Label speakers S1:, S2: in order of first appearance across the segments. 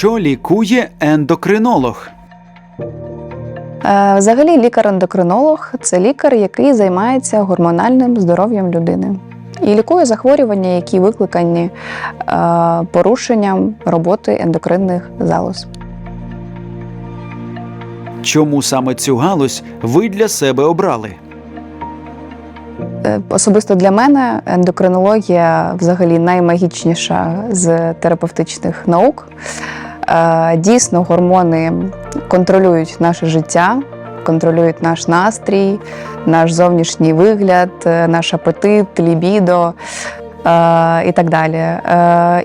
S1: Що лікує ендокринолог?
S2: Е, Взагалі, лікар-ендокринолог це лікар, який займається гормональним здоров'ям людини і лікує захворювання, які викликані е, порушенням роботи ендокринних залоз.
S1: Чому саме цю галузь ви для себе обрали?
S2: Е, Особисто для мене ендокринологія взагалі наймагічніша з терапевтичних наук. Е, Дійсно, гормони контролюють наше життя, контролюють наш настрій, наш зовнішній вигляд, е, наш апетит, лібідо е, і так далі.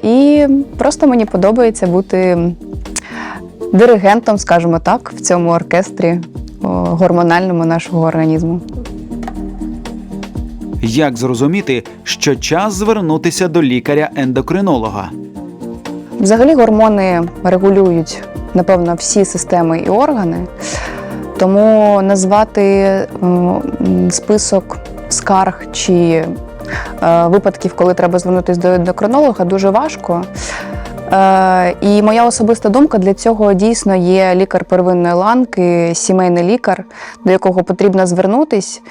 S2: І просто мені подобається бути диригентом, скажімо так, в цьому оркестрі гормональному нашого організму.
S1: Як зрозуміти, що час звернутися до лікаря-ендокринолога?
S2: Взагалі гормони регулюють, напевно, всі системи і органи, тому назвати список скарг чи е, випадків, коли треба звернутися до ендокринолога, дуже важко. Е, І моя особиста думка для цього дійсно є лікар первинної ланки, сімейний лікар, до якого потрібно звернутись,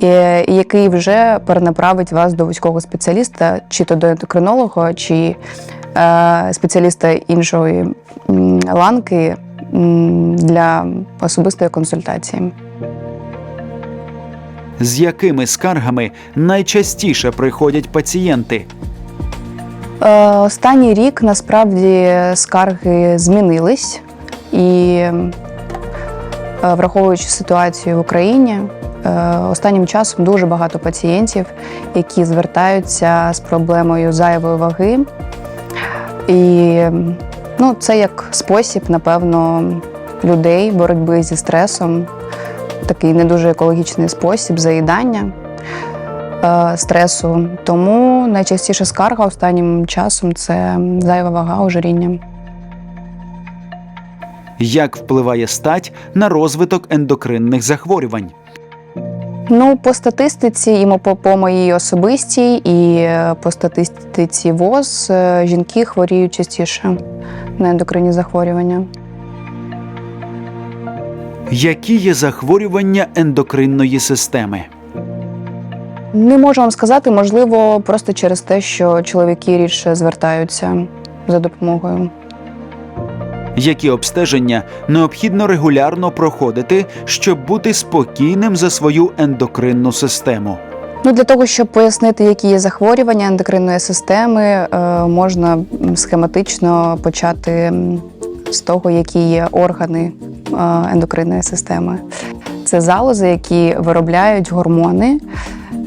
S2: і і який вже перенаправить вас до вузького спеціаліста, чи то до ендокринолога, чи е, спеціаліста іншої ланки для особистої консультації.
S1: З якими скаргами найчастіше приходять пацієнти?
S2: Е, Останній рік насправді скарги змінились, і е, враховуючи ситуацію в Україні, е, останнім часом дуже багато пацієнтів, які звертаються з проблемою зайвої ваги. І ну, це як спосіб, напевно, людей боротьби зі стресом, такий не дуже екологічний спосіб заїдання е, стресу. Тому найчастіша скарга останнім часом це зайва вага, ожиріння.
S1: Як впливає стать на розвиток ендокринних захворювань?
S2: Ну, по статистиці, і по, по моїй особистій, і е, по статистиці ВОЗ е, жінки хворіють частіше на ендокринні захворювання.
S1: Які є захворювання ендокринної системи?
S2: Не можу вам сказати, можливо, просто через те, що чоловіки рідше звертаються за допомогою.
S1: Які обстеження необхідно регулярно проходити, щоб бути спокійним за свою ендокринну систему?
S2: Ну, для того, щоб пояснити, які є захворювання ендокринної системи, е, можна схематично почати з того, які є органи е, ендокринної системи. Це залози, які виробляють гормони.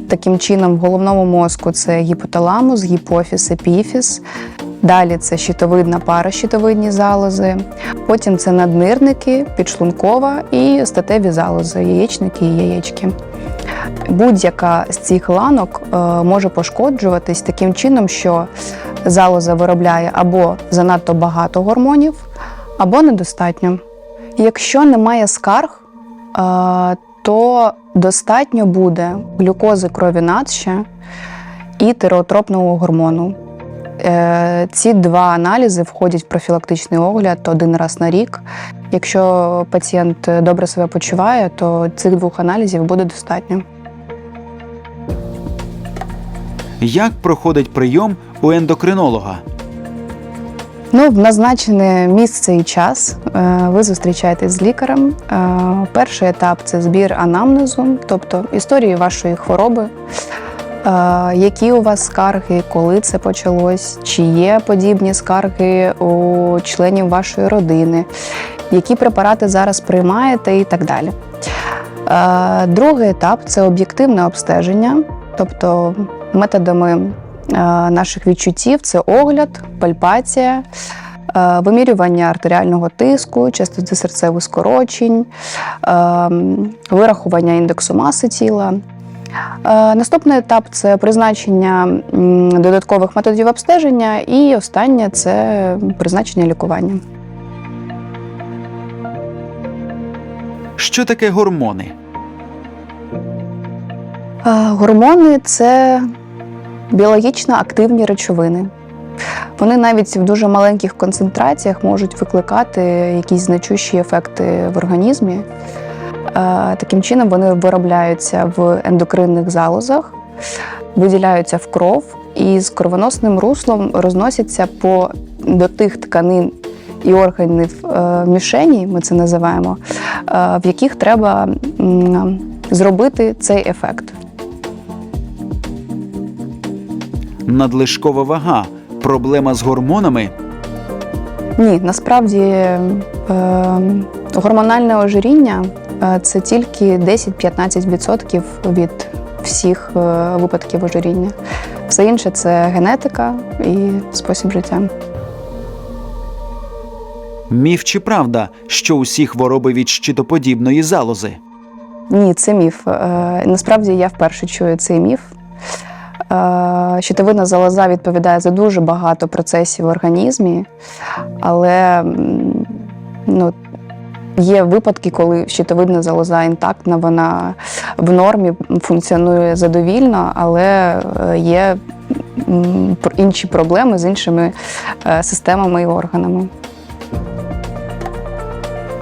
S2: Таким чином, в головному мозку це гіпоталамус, гіпофіз, епіфіз. Далі це щитовидна паращитовидні залози. Потім це наднирники, підшлункова і статеві залози, яєчники і яєчки. Будь-яка з цих ланок е, може пошкоджуватись таким чином, що залоза виробляє або занадто багато гормонів, або недостатньо. Якщо немає скарг, е, то достатньо буде глюкози крові надща і тиреотропного гормону. Е, Ці два аналізи входять в профілактичний огляд один раз на рік. Якщо пацієнт добре себе почуває, то цих двох аналізів буде достатньо.
S1: Як проходить прийом у ендокринолога?
S2: Ну, в назначене місце і час е, ви зустрічаєтесь з лікарем. Е, Перший етап це збір анамнезу, тобто історії вашої хвороби, які у вас скарги, коли це почалось, чи є подібні скарги у членів вашої родини, які препарати зараз приймаєте і так далі. Другий етап це об'єктивне обстеження, тобто методами наших відчуттів це огляд, пальпація, вимірювання артеріального тиску, частоти серцевих скорочень, вирахування індексу маси тіла. Е, Наступний етап це призначення додаткових методів обстеження, і останнє це призначення лікування.
S1: Що таке гормони?
S2: Е, Гормони це біологічно активні речовини, Вони навіть в дуже маленьких концентраціях можуть викликати якісь значущі ефекти в організмі. Таким чином вони виробляються в ендокринних залозах, виділяються в кров і з кровоносним руслом розносяться по до тих тканин і органів е, мішені, ми це називаємо, е, в яких треба зробити цей ефект.
S1: Надлишкова вага, проблема з гормонами.
S2: Ні, насправді е, гормональне ожиріння це тільки 10-15% від всіх е, випадків ожиріння. Все інше це генетика і спосіб життя.
S1: Міф чи правда, що усі хвороби від щитоподібної залози?
S2: Ні, це міф. Е, Насправді я вперше чую цей міф. Е, Щитовидна залоза відповідає за дуже багато процесів в організмі, але ну, є випадки, коли щитовидна залоза інтактна, вона в нормі функціонує задовільно, але е, є інші проблеми з іншими е, системами і органами.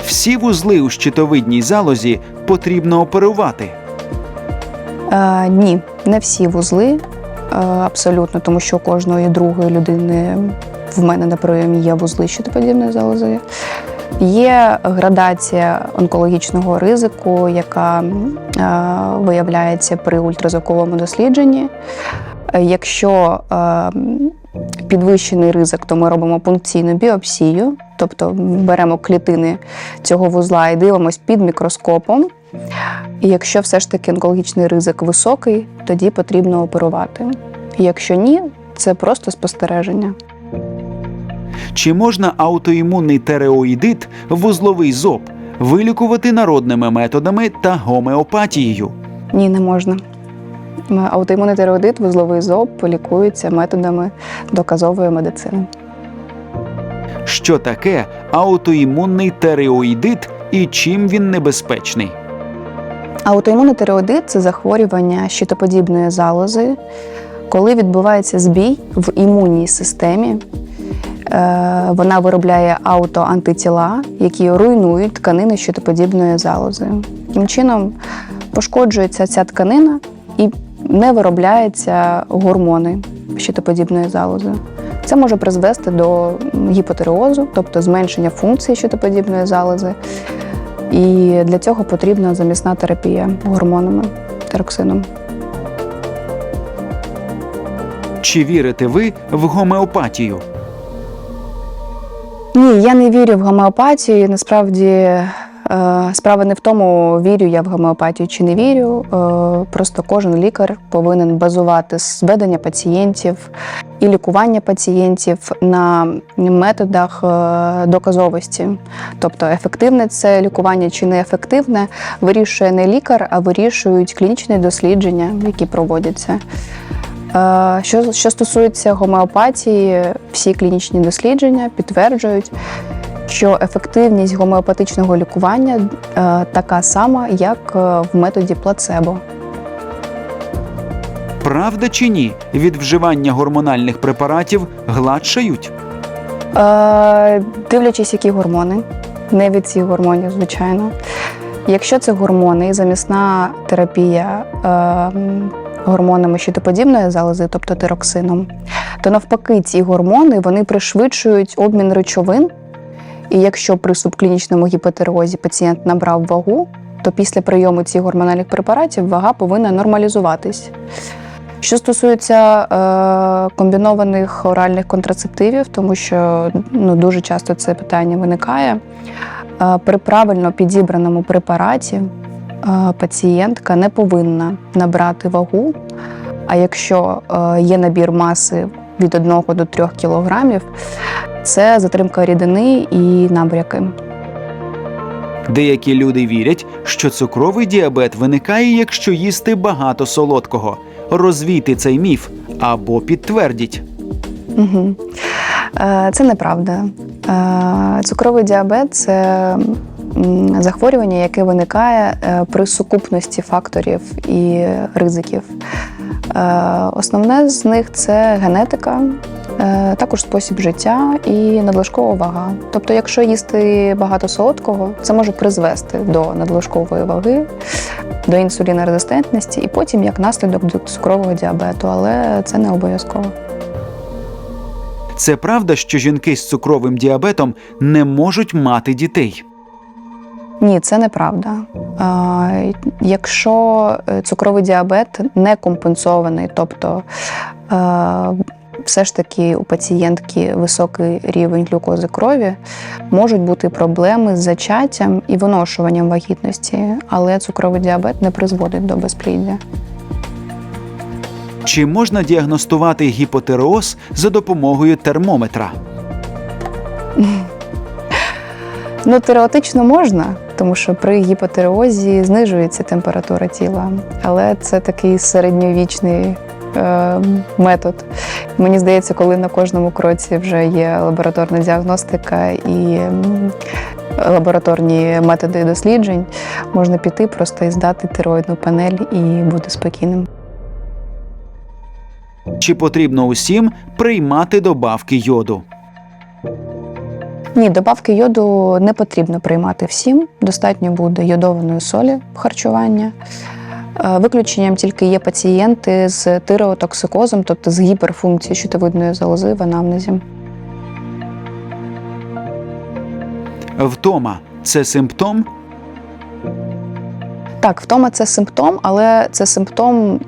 S1: Всі вузли у щитовидній залозі потрібно оперувати.
S2: Е, ні, не всі вузли е, абсолютно, тому що у кожної другої людини в мене на прийомі є вузли щитоподібної залози. Є градація онкологічного ризику, яка е, виявляється при ультразвуковому дослідженні. Е, Якщо е, підвищений ризик, то ми робимо пункційну біопсію, тобто беремо клітини цього вузла і дивимось під мікроскопом. І якщо все ж таки онкологічний ризик високий, тоді потрібно оперувати. Якщо ні, це просто спостереження.
S1: Чи можна аутоімунний тереоїдит, вузловий зоб, вилікувати народними методами та гомеопатією?
S2: Ні, не можна. Аутоімунний тиреоїдит, вузловий зоб лікується методами доказової медицини.
S1: Що таке аутоімунний тереоїдит і чим він небезпечний?
S2: Аутоімунний тиреоїдит – це захворювання щитоподібної залози, коли відбувається збій в імунній системі. Е, Вона виробляє аутоантитіла, які руйнують тканини щитоподібної залози. Таким чином пошкоджується ця тканина і не виробляються гормони щитоподібної залози. Це може призвести до гіпотиреозу, тобто зменшення функції щитоподібної залози. І для цього потрібна замісна терапія гормонами тероксином.
S1: Чи вірите ви в гомеопатію?
S2: Ні, я не вірю в гомеопатію. Насправді е, справа не в тому, вірю я в гомеопатію чи не вірю. Е, Просто кожен лікар повинен базувати зведення пацієнтів і лікування пацієнтів на методах е, доказовості. Тобто, ефективне це лікування чи не ефективне, вирішує не лікар, а вирішують клінічні дослідження, які проводяться. Що, що стосується гомеопатії, всі клінічні дослідження підтверджують, що ефективність гомеопатичного лікування е, така сама, як е, в методі плацебо.
S1: Правда чи ні? Від вживання гормональних препаратів гладшають?
S2: Е, дивлячись, які гормони, не від цих гормонів, звичайно. Якщо це гормони і замісна терапія е, гормонами щитоподібної залози, тобто тироксином, то навпаки, ці гормони вони пришвидшують обмін речовин. І якщо при субклінічному гіпотереозі пацієнт набрав вагу, то після прийому цих гормональних препаратів вага повинна нормалізуватись. Що стосується е, комбінованих оральних контрацептивів, тому що ну, дуже часто це питання виникає. Е, при правильно підібраному препараті пацієнтка не повинна набрати вагу. А якщо е, є набір маси від 1 до 3 кілограмів, це затримка рідини і набряки.
S1: Деякі люди вірять, що цукровий діабет виникає, якщо їсти багато солодкого. Розвійте цей міф або підтвердіть.
S2: Угу. Це неправда. Е, Цукровий діабет це захворювання, яке виникає е, при сукупності факторів і ризиків. Е, Основне з них це генетика, Е, Також спосіб життя і надлишкова вага. Тобто, якщо їсти багато солодкого, це може призвести до надлишкової ваги, до інсулінорезистентності і потім як наслідок до цукрового діабету, але це не обов'язково.
S1: Це правда, що жінки з цукровим діабетом не можуть мати дітей.
S2: Ні, це неправда. Якщо е, цукровий діабет не компенсований, тобто е, все ж таки у пацієнтки високий рівень глюкози крові, можуть бути проблеми з зачаттям і виношуванням вагітності, але цукровий діабет не призводить до безпліддя.
S1: Чи можна діагностувати гіпотереоз за допомогою термометра?
S2: Ну, теоретично можна, тому що при гіпотереозі знижується температура тіла, але це такий середньовічний е, метод. Мені здається, коли на кожному кроці вже є лабораторна діагностика і лабораторні методи досліджень, можна піти просто і здати тироїдну панель і бути спокійним.
S1: Чи потрібно усім приймати добавки йоду?
S2: Ні, добавки йоду не потрібно приймати всім. Достатньо буде йодованої солі харчування. Е, Виключенням тільки є пацієнти з тиреотоксикозом, тобто з гіперфункцією щитовидної залози в анамнезі.
S1: Втома це симптом?
S2: Так, втома це симптом, але це симптом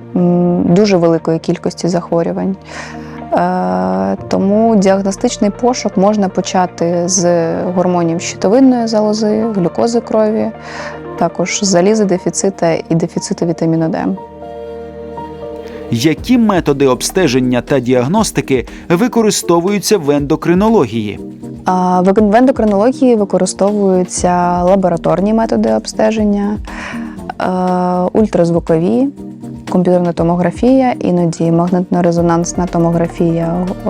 S2: дуже великої кількості захворювань. Е, Тому діагностичний пошук можна почати з гормонів щитовидної залози, глюкози крові, також залізодефіцита і дефіциту вітаміну Д.
S1: Які методи обстеження та діагностики використовуються в ендокринології?
S2: В в ендокринології використовуються лабораторні методи обстеження, е, ультразвукові, комп'ютерна томографія, іноді магнитно-резонансна томографія е,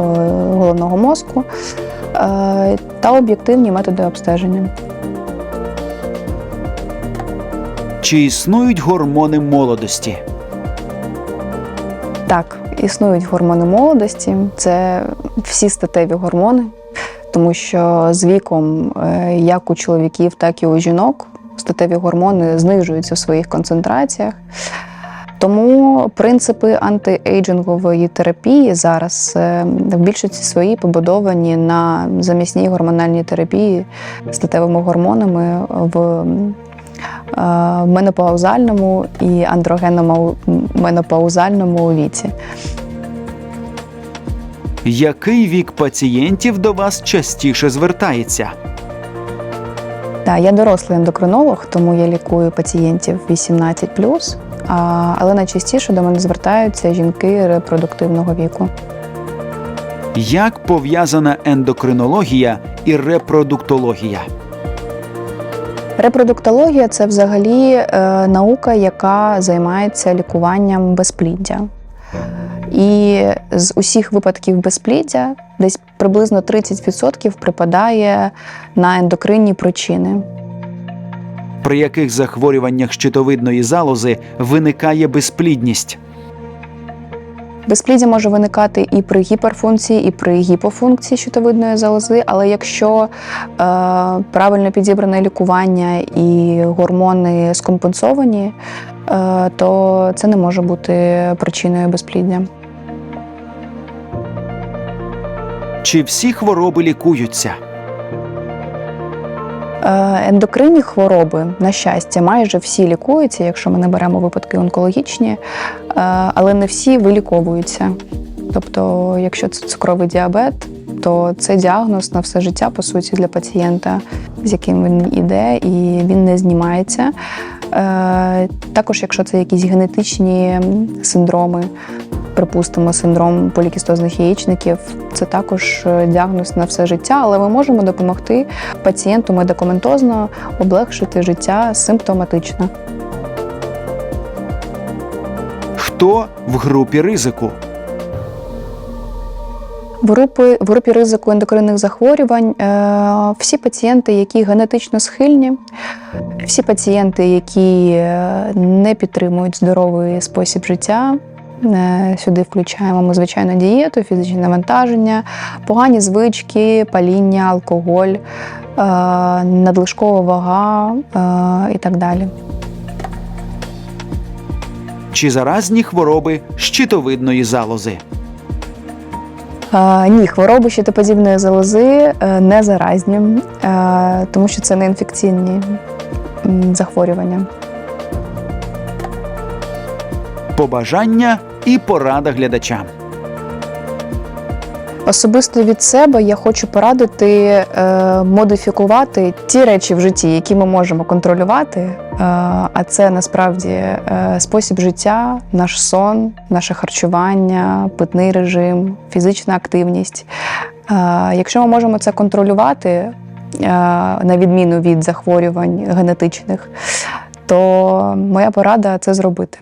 S2: головного мозку е, та об'єктивні методи обстеження.
S1: Чи існують гормони молодості?
S2: Так, існують гормони молодості, це всі статеві гормони, тому що з віком, е, як у чоловіків, так і у жінок, статеві гормони знижуються в своїх концентраціях. Тому принципи антиейджингової терапії зараз е, в більшості своїй побудовані на замісній гормональній терапії статевими гормонами в е, менопаузальному і андрогенному менопаузальному віці.
S1: Який вік пацієнтів до вас частіше звертається?
S2: Так, я дорослий ендокринолог, тому я лікую пацієнтів 18+, а, але найчастіше до мене звертаються жінки репродуктивного віку.
S1: Як пов'язана ендокринологія і репродуктологія?
S2: Репродуктологія це взагалі е, наука, яка займається лікуванням безпліддя. І з усіх випадків безпліддя десь приблизно 30% припадає на ендокринні причини.
S1: При яких захворюваннях щитовидної залози виникає безплідність?
S2: Безпліддя може виникати і при гіперфункції, і при гіпофункції щитовидної залози, але якщо е, правильно підібране лікування і гормони скомпенсовані, е, то це не може бути причиною безпліддя.
S1: Чи всі хвороби лікуються?
S2: Е, Ендокринні хвороби, на щастя, майже всі лікуються, якщо ми не беремо випадки онкологічні, е, але не всі виліковуються. Тобто, якщо це цукровий діабет, то це діагноз на все життя, по суті, для пацієнта, з яким він іде, і він не знімається. Е, Також, якщо це якісь генетичні синдроми, припустимо, синдром полікістозних яєчників, це також е, діагноз на все життя, але ми можемо допомогти пацієнту медикаментозно облегшити життя симптоматично.
S1: Хто в групі ризику?
S2: В групи, в групі ризику ендокринних захворювань е, всі пацієнти, які генетично схильні, всі пацієнти, які е, не підтримують здоровий спосіб життя, Сюди включаємо ми звичайно дієту, фізичне навантаження, погані звички, паління, алкоголь, е, надлишкова вага е, і так далі.
S1: Чи заразні хвороби щитовидної залози?
S2: Е, Ні, хвороби щитоподібної залози е, не заразні, е, тому що це не інфекційні захворювання.
S1: Побажання і порада глядачам.
S2: Особисто від себе я хочу порадити е, модифікувати ті речі в житті, які ми можемо контролювати. Е, а це насправді е, спосіб життя, наш сон, наше харчування, питний режим, фізична активність. Е, якщо ми можемо це контролювати, е, на відміну від захворювань генетичних, то моя порада це зробити.